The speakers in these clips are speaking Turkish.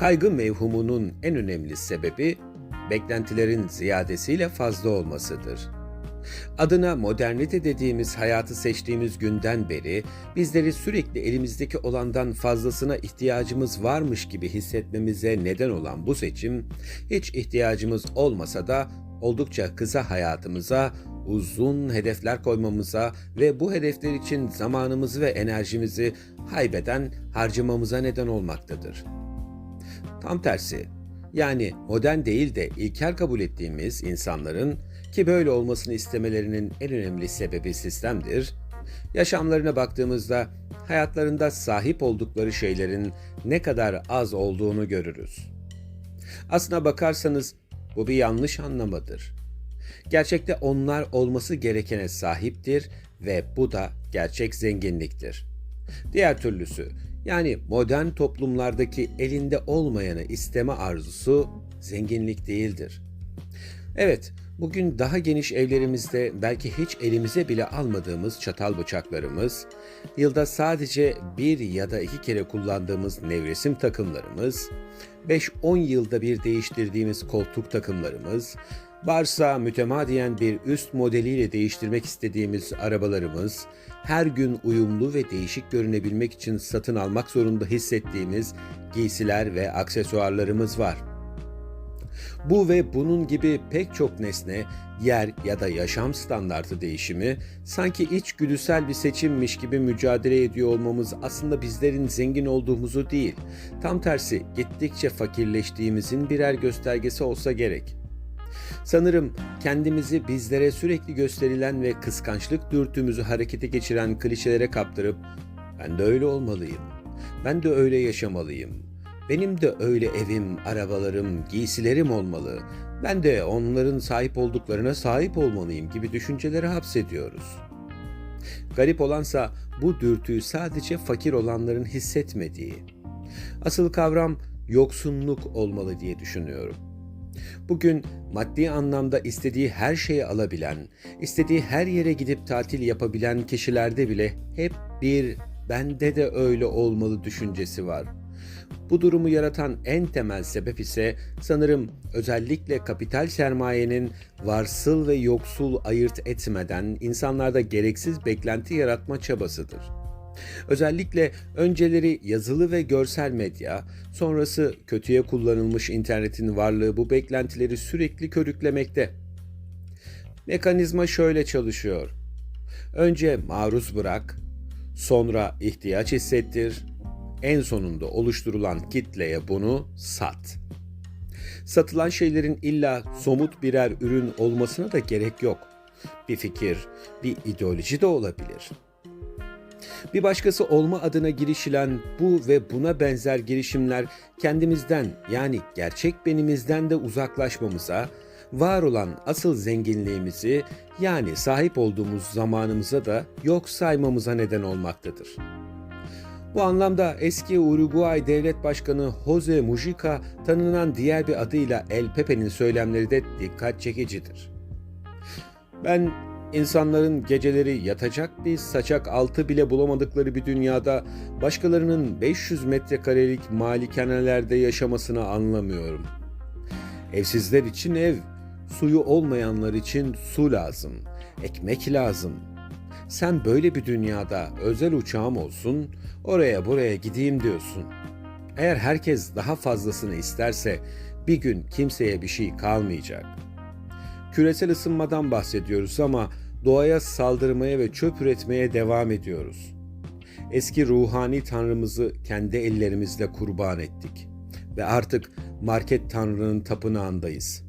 Kaygı mevhumunun en önemli sebebi beklentilerin ziyadesiyle fazla olmasıdır. Adına modernite dediğimiz hayatı seçtiğimiz günden beri bizleri sürekli elimizdeki olandan fazlasına ihtiyacımız varmış gibi hissetmemize neden olan bu seçim hiç ihtiyacımız olmasa da oldukça kısa hayatımıza uzun hedefler koymamıza ve bu hedefler için zamanımızı ve enerjimizi haybeden harcamamıza neden olmaktadır. Tam tersi, yani modern değil de ilkel kabul ettiğimiz insanların ki böyle olmasını istemelerinin en önemli sebebi sistemdir. Yaşamlarına baktığımızda hayatlarında sahip oldukları şeylerin ne kadar az olduğunu görürüz. Aslına bakarsanız bu bir yanlış anlamadır. Gerçekte onlar olması gerekene sahiptir ve bu da gerçek zenginliktir. Diğer türlüsü yani modern toplumlardaki elinde olmayanı isteme arzusu zenginlik değildir. Evet, bugün daha geniş evlerimizde belki hiç elimize bile almadığımız çatal bıçaklarımız, yılda sadece bir ya da iki kere kullandığımız nevresim takımlarımız, 5-10 yılda bir değiştirdiğimiz koltuk takımlarımız, varsa mütemadiyen bir üst modeliyle değiştirmek istediğimiz arabalarımız, her gün uyumlu ve değişik görünebilmek için satın almak zorunda hissettiğimiz giysiler ve aksesuarlarımız var. Bu ve bunun gibi pek çok nesne, yer ya da yaşam standartı değişimi sanki içgüdüsel bir seçimmiş gibi mücadele ediyor olmamız aslında bizlerin zengin olduğumuzu değil, tam tersi gittikçe fakirleştiğimizin birer göstergesi olsa gerek. Sanırım kendimizi bizlere sürekli gösterilen ve kıskançlık dürtümüzü harekete geçiren klişelere kaptırıp ben de öyle olmalıyım. Ben de öyle yaşamalıyım. Benim de öyle evim, arabalarım, giysilerim olmalı. Ben de onların sahip olduklarına sahip olmalıyım gibi düşüncelere hapsediyoruz. Garip olansa bu dürtüyü sadece fakir olanların hissetmediği. Asıl kavram yoksunluk olmalı diye düşünüyorum. Bugün maddi anlamda istediği her şeyi alabilen, istediği her yere gidip tatil yapabilen kişilerde bile hep bir bende de öyle olmalı düşüncesi var. Bu durumu yaratan en temel sebep ise sanırım özellikle kapital sermayenin varsıl ve yoksul ayırt etmeden insanlarda gereksiz beklenti yaratma çabasıdır. Özellikle önceleri yazılı ve görsel medya, sonrası kötüye kullanılmış internetin varlığı bu beklentileri sürekli körüklemekte. Mekanizma şöyle çalışıyor. Önce maruz bırak, sonra ihtiyaç hissettir, en sonunda oluşturulan kitleye bunu sat. Satılan şeylerin illa somut birer ürün olmasına da gerek yok. Bir fikir, bir ideoloji de olabilir. Bir başkası olma adına girişilen bu ve buna benzer girişimler kendimizden yani gerçek benimizden de uzaklaşmamıza, var olan asıl zenginliğimizi yani sahip olduğumuz zamanımıza da yok saymamıza neden olmaktadır. Bu anlamda eski Uruguay Devlet Başkanı Jose Mujica tanınan diğer bir adıyla El Pepe'nin söylemleri de dikkat çekicidir. Ben insanların geceleri yatacak bir saçak altı bile bulamadıkları bir dünyada başkalarının 500 metrekarelik malikanelerde yaşamasını anlamıyorum. Evsizler için ev, suyu olmayanlar için su lazım, ekmek lazım. Sen böyle bir dünyada özel uçağım olsun, oraya buraya gideyim diyorsun. Eğer herkes daha fazlasını isterse bir gün kimseye bir şey kalmayacak. Küresel ısınmadan bahsediyoruz ama doğaya saldırmaya ve çöp üretmeye devam ediyoruz. Eski ruhani tanrımızı kendi ellerimizle kurban ettik ve artık market tanrının tapınağındayız.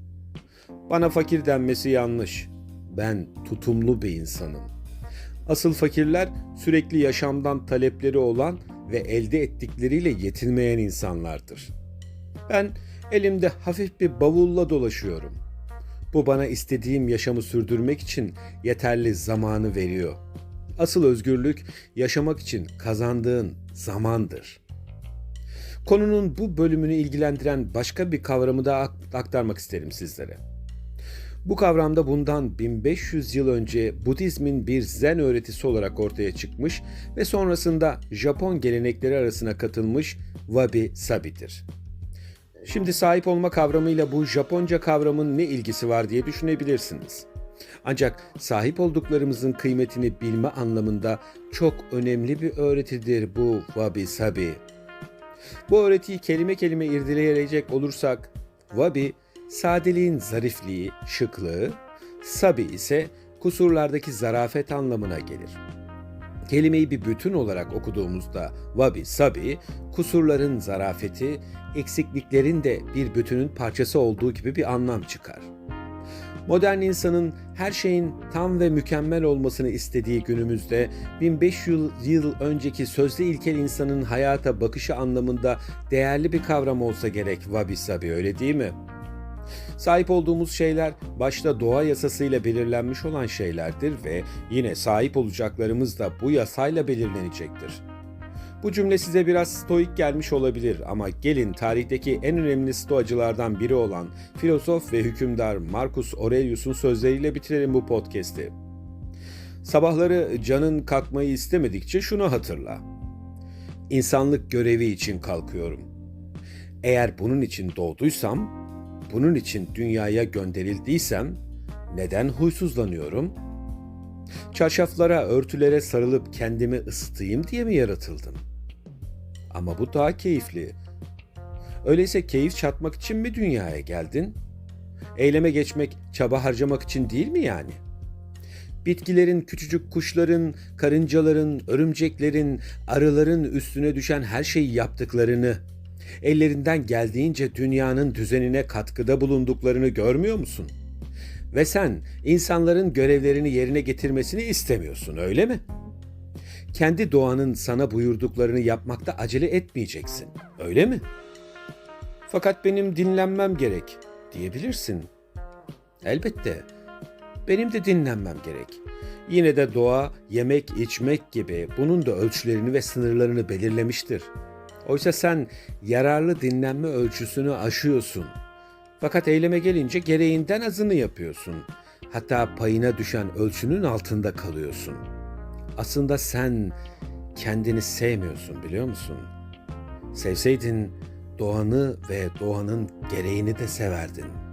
Bana fakir denmesi yanlış. Ben tutumlu bir insanım. Asıl fakirler sürekli yaşamdan talepleri olan ve elde ettikleriyle yetinmeyen insanlardır. Ben elimde hafif bir bavulla dolaşıyorum. Bu bana istediğim yaşamı sürdürmek için yeterli zamanı veriyor. Asıl özgürlük yaşamak için kazandığın zamandır. Konunun bu bölümünü ilgilendiren başka bir kavramı da aktarmak isterim sizlere. Bu kavramda bundan 1500 yıl önce Budizmin bir zen öğretisi olarak ortaya çıkmış ve sonrasında Japon gelenekleri arasına katılmış wabi sabi'dir. Şimdi sahip olma kavramıyla bu Japonca kavramın ne ilgisi var diye düşünebilirsiniz. Ancak sahip olduklarımızın kıymetini bilme anlamında çok önemli bir öğretidir bu wabi sabi. Bu öğretiyi kelime kelime irdeleyecek olursak, wabi sadeliğin zarifliği, şıklığı, sabi ise kusurlardaki zarafet anlamına gelir. Kelimeyi bir bütün olarak okuduğumuzda wabi sabi, kusurların zarafeti, eksikliklerin de bir bütünün parçası olduğu gibi bir anlam çıkar. Modern insanın her şeyin tam ve mükemmel olmasını istediği günümüzde 1500 yıl önceki sözde ilkel insanın hayata bakışı anlamında değerli bir kavram olsa gerek wabi sabi öyle değil mi? Sahip olduğumuz şeyler başta doğa yasasıyla belirlenmiş olan şeylerdir ve yine sahip olacaklarımız da bu yasayla belirlenecektir. Bu cümle size biraz stoik gelmiş olabilir ama gelin tarihteki en önemli stoacılardan biri olan filozof ve hükümdar Marcus Aurelius'un sözleriyle bitirelim bu podcast'i. Sabahları canın kalkmayı istemedikçe şunu hatırla. İnsanlık görevi için kalkıyorum. Eğer bunun için doğduysam, bunun için dünyaya gönderildiysem neden huysuzlanıyorum? Çarşaflara, örtülere sarılıp kendimi ısıtayım diye mi yaratıldım? Ama bu daha keyifli. Öyleyse keyif çatmak için mi dünyaya geldin? Eyleme geçmek, çaba harcamak için değil mi yani? Bitkilerin, küçücük kuşların, karıncaların, örümceklerin, arıların üstüne düşen her şeyi yaptıklarını, ellerinden geldiğince dünyanın düzenine katkıda bulunduklarını görmüyor musun? Ve sen insanların görevlerini yerine getirmesini istemiyorsun, öyle mi? Kendi doğanın sana buyurduklarını yapmakta acele etmeyeceksin, öyle mi? Fakat benim dinlenmem gerek diyebilirsin. Elbette. Benim de dinlenmem gerek. Yine de doğa yemek, içmek gibi bunun da ölçülerini ve sınırlarını belirlemiştir. Oysa sen yararlı dinlenme ölçüsünü aşıyorsun. Fakat eyleme gelince gereğinden azını yapıyorsun. Hatta payına düşen ölçünün altında kalıyorsun. Aslında sen kendini sevmiyorsun biliyor musun? Sevseydin doğanı ve doğanın gereğini de severdin.''